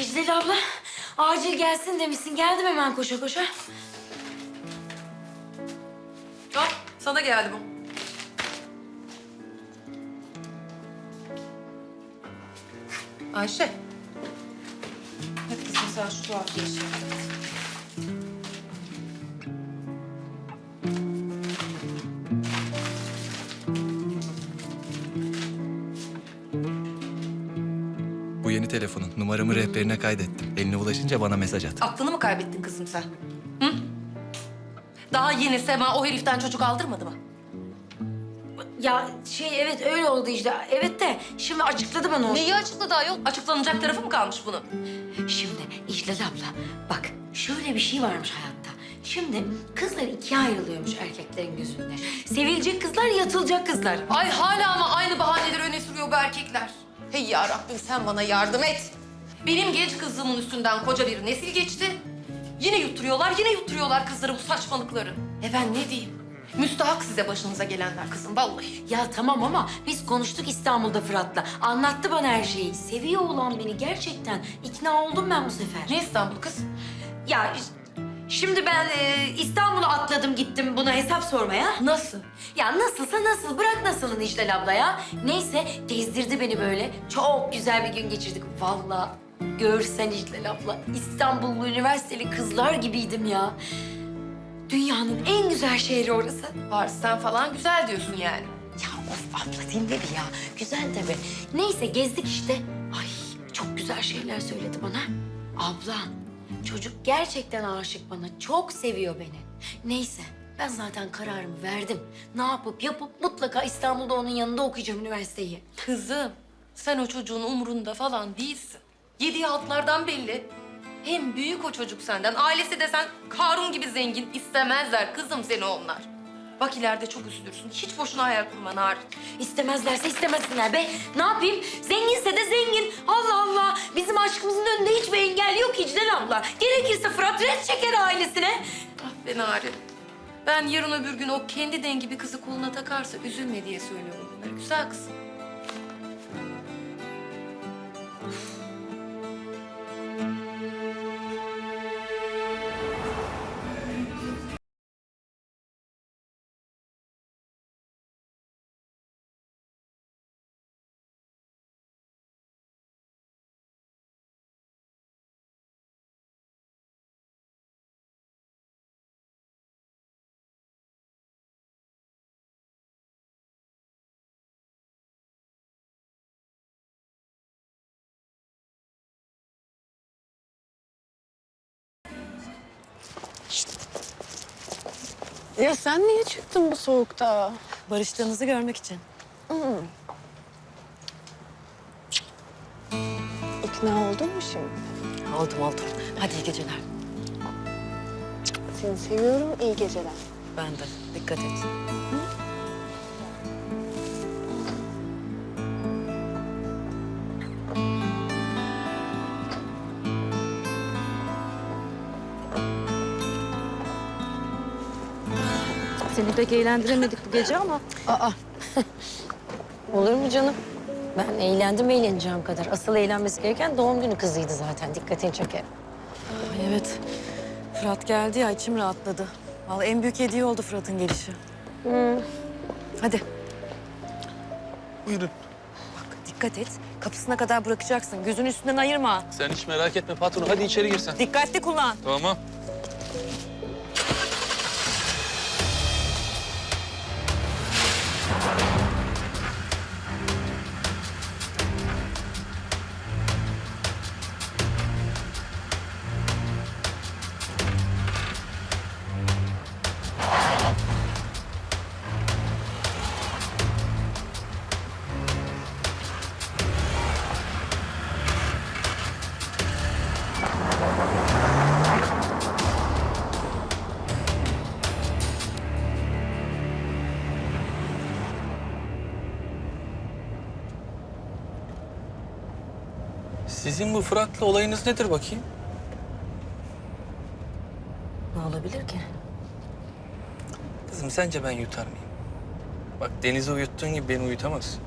İclal abla, acil gelsin demişsin. Geldim hemen koşa koşa. Hop sana geldi bu. Ayşe. Hadi kızım sen şu tuhaf işi. Yeni telefonun numaramı rehberine kaydettim. Eline ulaşınca bana mesaj at. Aklını mı kaybettin kızım sen? Hı? Daha yeni Sema o heriften çocuk aldırmadı mı? Ya şey evet öyle oldu işte. Evet de şimdi açıkladı bana onu. Neyi açıkladı ayol? Açıklanacak tarafı mı kalmış bunun? Şimdi İclal abla bak şöyle bir şey varmış hayatta. Şimdi kızlar ikiye ayrılıyormuş erkeklerin gözünde. Sevilecek kızlar, yatılacak kızlar. Ay hala ama aynı bahaneleri öne sürüyor bu erkekler. Hey ya Rabbim sen bana yardım et. Benim genç kızımın üstünden koca bir nesil geçti. Yine yutturuyorlar, yine yutturuyorlar kızları bu saçmalıkları. E ben ne diyeyim? Müstahak size başınıza gelenler kızım vallahi. Ya tamam ama biz konuştuk İstanbul'da Fırat'la. Anlattı bana her şeyi. Seviyor olan beni gerçekten. İkna oldum ben bu sefer. Ne İstanbul kız? Ya şimdi ben e, İstanbul'a atladım gittim buna hesap sormaya. Nasıl? Ya nasılsa nasıl bırak nasılın İclal abla ya. Neyse gezdirdi beni böyle. Çok güzel bir gün geçirdik. Vallahi görsen İclal abla İstanbullu üniversiteli kızlar gibiydim ya. Dünyanın en güzel şehri orası. Paris'ten falan güzel diyorsun yani. Ya of abla dinle bir ya. Güzel tabii. Neyse gezdik işte. Ay çok güzel şeyler söyledi bana. Abla çocuk gerçekten aşık bana. Çok seviyor beni. Neyse ben zaten kararımı verdim. Ne yapıp yapıp mutlaka İstanbul'da onun yanında okuyacağım üniversiteyi. Kızım, sen o çocuğun umurunda falan değilsin. Yediği altlardan belli. Hem büyük o çocuk senden. Ailesi desen Karun gibi zengin. istemezler kızım seni onlar. Bak ileride çok üzülürsün. Hiç boşuna hayal kurma Narin. İstemezlerse istemesinler be. Ne yapayım? Zenginse de zengin. Allah Allah. Bizim aşkımızın önünde hiçbir engel yok İclal abla. Gerekirse Fırat res çeker ailesine. Ah be Narin. Ben yarın öbür gün o kendi dengi bir kızı koluna takarsa üzülme diye söylüyorum bunları. Güzel kızım. Ya sen niye çıktın bu soğukta? Barıştığınızı görmek için. İkna oldun mu şimdi? Oldum oldum. Hadi iyi geceler. Seni seviyorum, iyi geceler. Ben de. Dikkat et. Seni pek eğlendiremedik bu gece ama. Aa. Olur mu canım? Ben eğlendim eğleneceğim kadar. Asıl eğlenmesi gereken doğum günü kızıydı zaten. Dikkatini çeker. Ay evet. Fırat geldi ya içim rahatladı. Vallahi en büyük hediye oldu Fırat'ın gelişi. Hadi Buyurun. bak dikkat et. Kapısına kadar bırakacaksın. Gözünü üstünden ayırma. Sen hiç merak etme patron. Hadi içeri gir sen. Dikkatli kullan. Tamam. Sizin bu Fırat'la olayınız nedir bakayım? Ne olabilir ki? Kızım sence ben yutar mıyım? Bak Deniz'i uyuttuğun gibi beni uyutamazsın.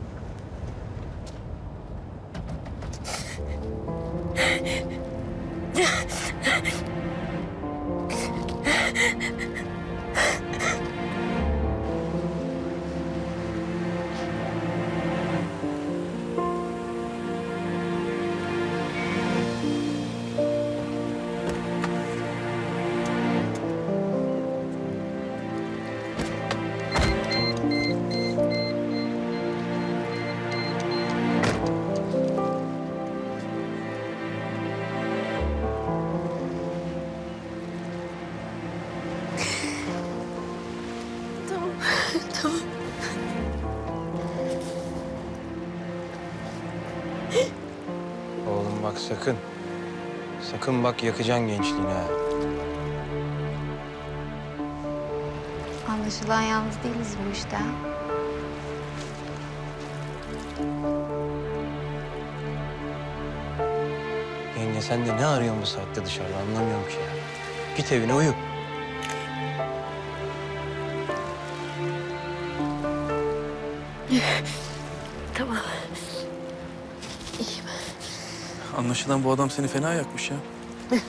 Sakın. Sakın bak yakacaksın gençliğini ha. Anlaşılan yalnız değiliz bu işte. Yenge sen de ne arıyorsun bu saatte dışarıda anlamıyorum ki ya. Git evine uyu. Anlaşılan bu adam seni fena yakmış ya.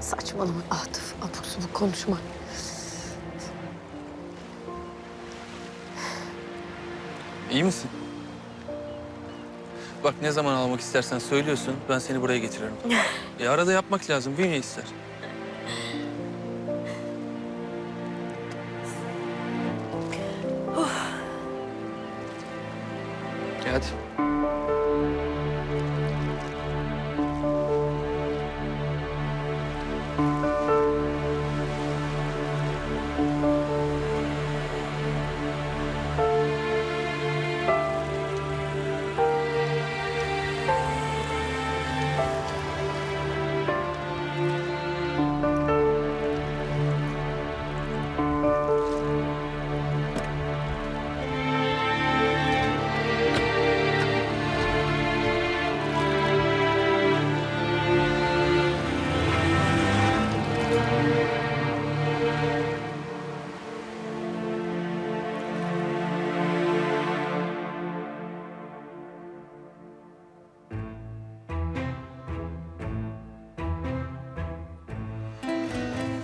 Saçmalama Atıf. Abuk subuk konuşma. İyi misin? Bak ne zaman almak istersen söylüyorsun. Ben seni buraya getiririm. e arada yapmak lazım. Bünye ister. E hadi.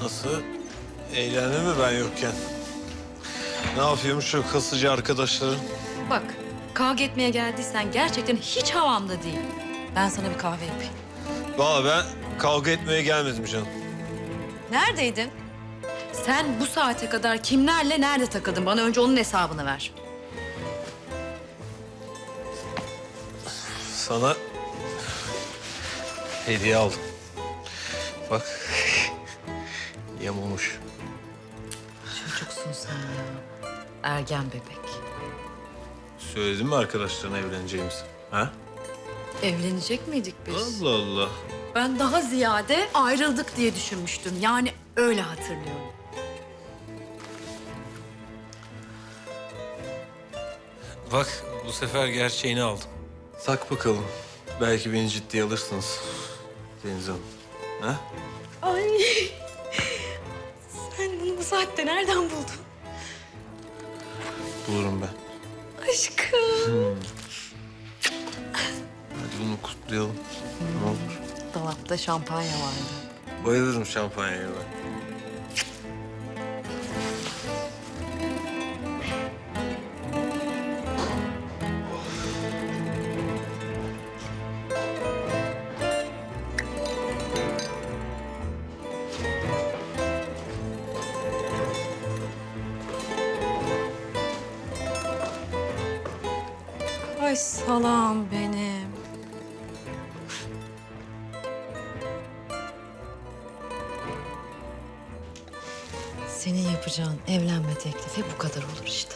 Nasıl? Eğlendin mi ben yokken? Ne yapıyormuş şu kasıcı arkadaşların? Bak kavga etmeye geldiysen gerçekten hiç havamda değil. Ben sana bir kahve yapayım. Valla ben kavga etmeye gelmedim canım. Neredeydin? Sen bu saate kadar kimlerle nerede takıldın? Bana önce onun hesabını ver. Sana hediye aldım. Bak. Yamulmuş. Çocuksun sen ya. Ergen bebek. Söyledin mi arkadaşlarına evleneceğimizi? Ha? Evlenecek miydik biz? Allah Allah. Ben daha ziyade ayrıldık diye düşünmüştüm. Yani öyle hatırlıyorum. Bak bu sefer gerçeğini aldım. Tak bakalım. Belki beni ciddiye alırsınız. Deniz Hanım. Ha? Ay. Saatte nereden buldun? Bulurum ben. Aşkım. Hadi bunu kutlayalım. Ne olur. Dolapta şampanya vardı. Bayılırım şampanyaya ben. Salam benim. Senin yapacağın evlenme teklifi bu kadar olur işte.